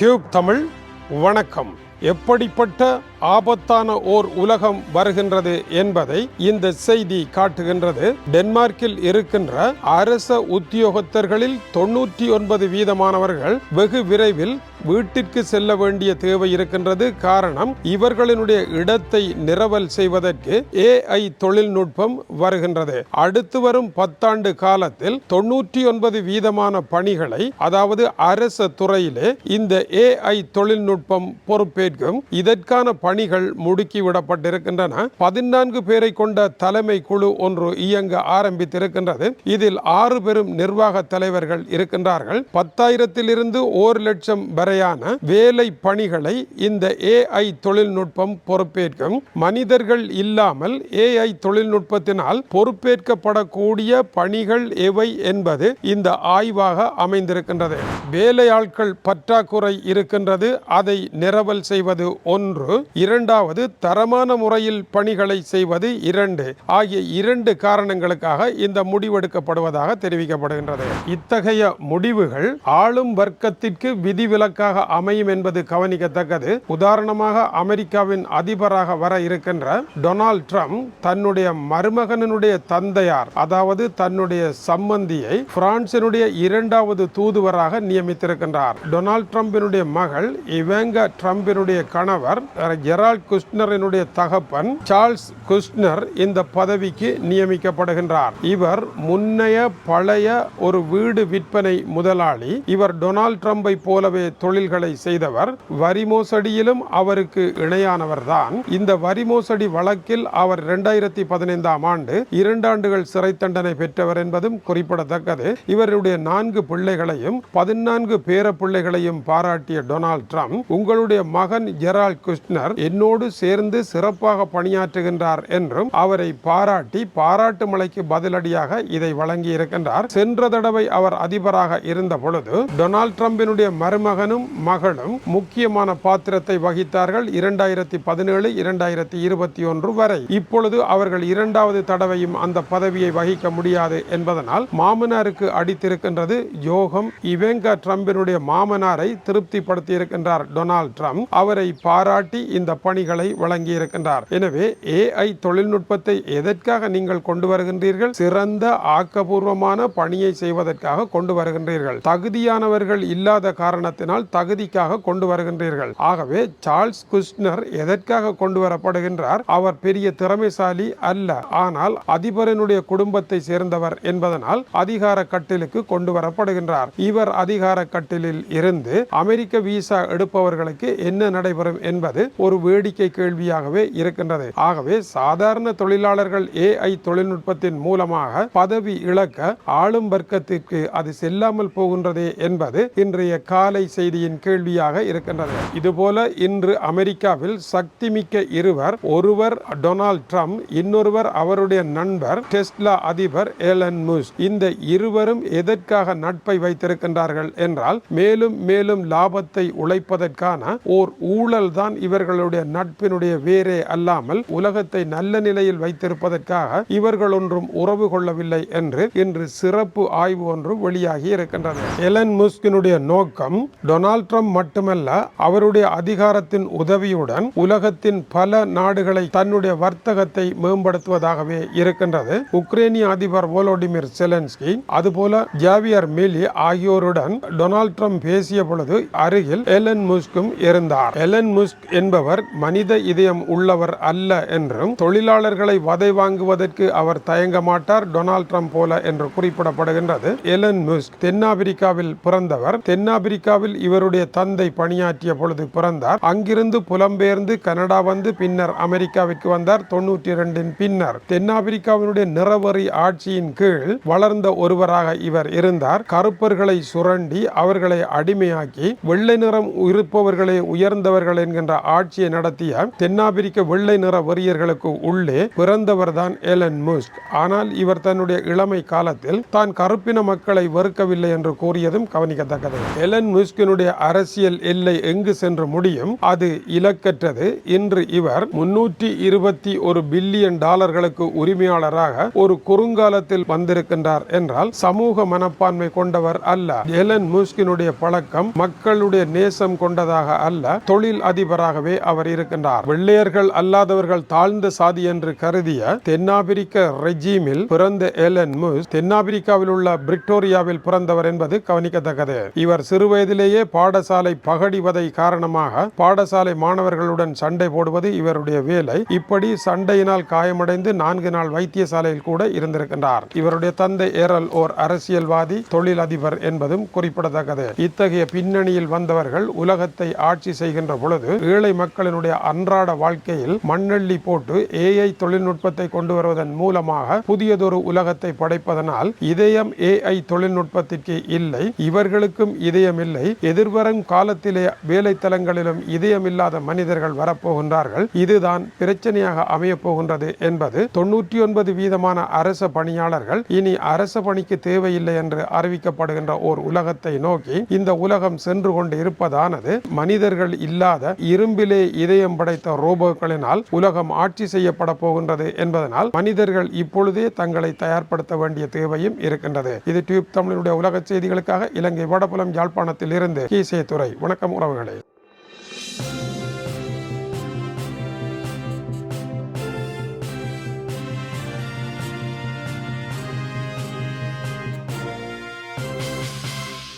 Tube Tamil வணக்கம். எப்படிப்பட்ட ஆபத்தான ஓர் உலகம் வருகின்றது என்பதை இந்த செய்தி காட்டுகின்றது. டென்மார்க்கில் இருக்கின்ற அரச உத்தியோகத்தர்களில் தொன்னூற்றி ஒன்பது வீதமானவர்கள் வெகு விரைவில் வீட்டிற்கு செல்ல வேண்டிய தேவை இருக்கின்றது. காரணம் இவர்களினுடைய இடத்தை நிரவல் செய்வதற்கு ஏஐ தொழில்நுட்பம் வருகின்றது. அடுத்து வரும் பத்தாண்டு காலத்தில் தொன்னூற்றி ஒன்பது வீதமான பணிகளை அதாவது அரச துறையிலே இந்த ஏஐ தொழில்நுட்பம் பொறுப்பேற்கும் இதற்கான பணிகள் முடுக்கிவிடப்பட்டிருக்கின்றன. பதினான்கு பேரை கொண்ட தலைமை குழு ஒன்று இயங்க ஆரம்பித்திருக்கின்றது. இதில் ஆறு பெரும் நிர்வாக தலைவர்கள் இருக்கின்றார்கள். பத்தாயிரத்திலிருந்து ஒரு லட்சம் வரையான வேலை பணிகளை இந்த ஏஐ தொழில்நுட்பம் பொறுப்பேற்கும். மனிதர்கள் இல்லாமல் ஏஐ தொழில்நுட்பத்தினால் பொறுப்பேற்கப்படக்கூடிய பணிகள் எவை என்பது இந்த ஆய்வாக அமைந்திருக்கின்றது. வேலையாட்கள் பற்றாக்குறை இருக்கின்றது. அதை நிரவல் செய்வது ஒன்று. இரண்டாவது தரமான முறையில் பணிகளை செய்வது இரண்டு ஆகிய இரண்டு காரணங்களுக்காக இந்த முடிவெடுக்கப்படுவதாக தெரிவிக்கப்படுகின்றது. இத்தகைய முடிவுகள் ஆளும் வர்க்கத்திற்கு விதிவிலக்காக அமையும் என்பது கவனிக்கத்தக்கது. உதாரணமாக அமெரிக்காவின் அதிபராக வர இருக்கின்ற டொனால்ட் ட்ரம்ப் தன்னுடைய மருமகனுடைய தந்தையார் அதாவது தன்னுடைய சம்பந்தியை பிரான்சினுடைய இரண்டாவது தூதுவராக நியமித்திருக்கின்றார். டொனால்ட் ட்ரம்பினுடைய மகள் இவங்க ட்ரம்பினுடைய கணவர் ஜெரால்ட் குஷ்னரினுடைய தகப்பன் சார்ல்ஸ் குஷ்னர் இந்த பதவிக்கு நியமிக்கப்படுகின்றார். இவர் முன்னைய பழைய ஒரு வீடு விற்பனை முதலாளி இவர் டொனால்ட் ட்ரம்பை போலவே தொழில்களை செய்தவர் வரி மோசடியிலும் அவருக்கு இணையானவர் தான். இந்த வரி மோசடி வழக்கில் அவர் இரண்டாயிரத்தி பதினைந்தாம் ஆண்டு இரண்டு ஆண்டுகள் சிறை தண்டனை பெற்றவர் என்பதும் குறிப்பிடத்தக்கது. இவருடைய நான்கு பிள்ளைகளையும் பதினான்கு பேர பிள்ளைகளையும் பாராட்டிய டொனால்ட் ட்ரம்ப் உங்களுடைய மகன் ஜெரால்ட் குஷ்னர் என்னோடு சேர்ந்து சிறப்பாக பணியாற்றுகின்றார் என்றும் அவரை பாராட்டி பாராட்டு மலைக்கு பதிலடியாக இதை வழங்கி இருக்கின்றார் சென்ற தடவை அவர் அதிபராக இருந்த பொழுது டொனால்ட் ட்ரம்பினுடைய மருமகனும் மகளும் முக்கியமான பாத்திரத்தை வகித்தார்கள் இரண்டாயிரத்தி பதினேழு இரண்டாயிரத்தி இருபத்தி ஒன்று வரை. இப்பொழுது அவர்கள் இரண்டாவது தடவையும் அந்த பதவியை வகிக்க முடியாது என்பதனால் மாமனாருக்கு அடித்திருக்கின்றது யோகம். இவேங்கா ட்ரம்பினுடைய மாமனாரை திருப்திப்படுத்தி இருக்கின்றார் டொனால்ட் ட்ரம்ப். அவரை பாராட்டி இந்த பணிகளை வழங்கி இருக்கின்றார் எனவே ஏஐ தொழில்நுட்பத்தை எதற்காக நீங்கள் கொண்டு வருகின்றீர்கள்? சிறந்த ஆக்கபூர்வமான பணியை செய்வதற்காக கொண்டு வருகின்றீர்கள். தகுதியானவர்கள் இல்லாத காரணத்தினால் தகுதிக்காக கொண்டு வருகின்றீர்கள். ஆகவே சார்ல்ஸ் குஷ்னர் எதற்காக கொண்டு வரப்படுகின்றார்? அவர் பெரிய திறமைசாலி அல்ல. ஆனால் அதிபரனுடைய குடும்பத்தை சேர்ந்தவர் என்பதனால் அதிகார கட்டிலுக்கு கொண்டு வரப்படுகின்றார். இவர் அதிகார கட்டிலில் இருந்து அமெரிக்க விசா எடுப்பவர்களுக்கு என்ன நடைபெறும் என்பது ஒரு வேடிக்கை கேள்வியாகவே இருக்கின்றது. ஆகவே சாதாரண தொழிலாளர்கள் ஏஐ தொழில்நுட்பத்தின் மூலமாக பதவி இழக்க ஆளும் வர்க்கத்திற்கு அது செல்லாமல் போகின்றதே என்பது இன்றைய காலை செய்தியின் கேள்வியாக இருக்கின்றது. இதுபோல இன்று அமெரிக்காவில் சக்திமிக்க இருவர் ஒருவர் டொனால்ட் ட்ரம்ப் இன்னொருவர் அவருடைய நண்பர் டெஸ்லா அதிபர் ஏலன் முஸ் இந்த இருவரும் எதற்காக நட்பை வைத்திருக்கின்றார்கள் என்றால் மேலும் மேலும் லாபத்தை உழைப்பதற்கான ஓர் ஊழல் தான் இவர்கள் இவர்களுடைய நட்பினுடைய வேரே அல்லாமல் உலகத்தை நல்ல நிலையில் வைத்திருப்பதற்காக இவர்கள் ஒன்றும் உறவு கொள்ளவில்லை என்று இன்று சிறப்பு ஆய்வு ஒன்று வெளியாகி இருக்கின்றது. எலன் முஸ்கினுடைய நோக்கம் டொனால்ட் ட்ரம்ப் மட்டுமல்ல அவருடைய அதிகாரத்தின் உதவியுடன் உலகத்தின் பல நாடுகளை தன்னுடைய வர்த்தகத்தை மேம்படுத்துவதாகவே இருக்கின்றது. உக்ரைனிய அதிபர் வோலோடிமிர் செலன்ஸ்கி அதுபோல ஜாவியர் மிலி ஆகியோருடன் டொனால்ட் ட்ரம்ப் பேசிய பொழுது அருகில் எலன் முஸ்கும் இருந்தார். எலன் முஸ்க் என்பவர் மனித இதயம் உள்ளவர் அல்ல என்றும் தொழிலாளர்களை வதை வாங்குவதற்கு அவர் தயங்க மாட்டார் டொனால்ட் ட்ரம்ப் போல என்று குறிப்பிடப்படுகின்றது. எலன் முஸ்க் தென்னாப்பிரிக்காவில் பிறந்தவர். தென்னாப்பிரிக்காவில் இவருடைய தந்தை பணியாற்றிய பொழுது பிறந்தார். அங்கிருந்து புலம்பெயர்ந்து கனடா வந்து பின்னர் அமெரிக்காவிற்கு வந்தார். தொண்ணூற்றி இரண்டின் பின்னர் தென்னாப்பிரிக்காவினுடைய நிறவரி ஆட்சியின் கீழ் வளர்ந்த ஒருவராக இவர் இருந்தார். கருப்பர்களை சுரண்டி அவர்களை அடிமையாக்கி வெள்ளை நிறம் இருப்பவர்களே உயர்ந்தவர்கள் என்கின்ற ஆட்சி ஆராய்ச்சியை நடத்திய தென்னாப்பிரிக்க வெள்ளை நிற வெறியர்களுக்கு உள்ளே பிறந்தவர்தான் எலன் முஸ்க். ஆனால் இவர் தன்னுடைய இளமை காலத்தில் தான் கருப்பின மக்களை வெறுக்கவில்லை என்று கூறியதும் கவனிக்கத்தக்கது. எலன் முஸ்கினுடைய அரசியல் எல்லை எங்கு சென்று முடியும்? அது இலக்கற்றது. இன்று இவர் முன்னூற்றி இருபத்தி ஒரு பில்லியன் டாலர்களுக்கு உரிமையாளராக ஒரு குறுங்காலத்தில் வந்திருக்கின்றார் என்றால் சமூக மனப்பான்மை கொண்டவர் அல்ல. எலன் முஸ்கினுடைய பழக்கம் மக்களுடைய நேசம் கொண்டதாக அல்ல தொழில் அதிபராகவே அவர் இருக்கின்றார். வெள்ளையர்கள் அல்லாதவர்கள் தாழ்ந்த சாதி என்று கருதிய தென்னாப்பிரிக்க ரெஜீமில் பிறந்த எலன் முஸ் தென்னாப்பிரிக்காவில் உள்ள பிரிக்டோரியாவில் பிறந்தவர் என்பது கவனிக்கத்தக்கது. இவர் சிறுவயதிலேயே பாடசாலை பகடிவதை காரணமாக பாடசாலை மாணவர்களுடன் சண்டை போடுவது இவருடைய வேலை. இப்படி சண்டையினால் காயமடைந்து நான்கு நாள் வைத்தியசாலையில் கூட இருந்திருக்கின்றார். இவருடைய தந்தை ஏரல் ஓர் அரசியல்வாதி தொழிலதிபர் என்பதும் குறிப்பிடத்தக்கது. இத்தகைய பின்னணியில் வந்தவர்கள் உலகத்தை ஆட்சி செய்கின்ற பொழுது ஏழை மக்கள் மக்களினுடைய அன்றாட வாழ்க்கையில் மண்ணெள்ளி போட்டு ஏஐ தொழில்நுட்பத்தை கொண்டு வருவதன் மூலமாக புதியதொரு உலகத்தை படைப்பதனால் இதயம் ஏஐ தொழில்நுட்பத்திற்கு இல்லை இவர்களுக்கும் இதயம் இல்லை எதிர்வரும் காலத்திலே வேலைத்தலங்களிலும் இதயமில்லாத மனிதர்கள் வரப்போகின்றார்கள். இதுதான் பிரச்சனையாக அமையப் போகின்றது என்பது தொண்ணூற்றி ஒன்பது வீதமான அரச பணியாளர்கள் இனி அரச பணிக்கு தேவையில்லை என்று அறிவிக்கப்படுகின்ற ஓர் உலகத்தை நோக்கி இந்த உலகம் சென்று கொண்டு இருப்பதானது மனிதர்கள் இல்லாத இரும்பிலே இதயம் படைத்த ரோபோக்களினால் உலகம் ஆட்சி செய்யப்பட போகின்றது என்பதனால் மனிதர்கள் இப்பொழுதே தங்களை தயார்படுத்த வேண்டிய தேவையும் இருக்கின்றது. இது டியூப் தமிழினுடைய உலக செய்திகளுக்காக இலங்கை வடபுலம் யாழ்ப்பாணத்தில் இருந்து கீசே துறை வணக்கம் உறவுகளே.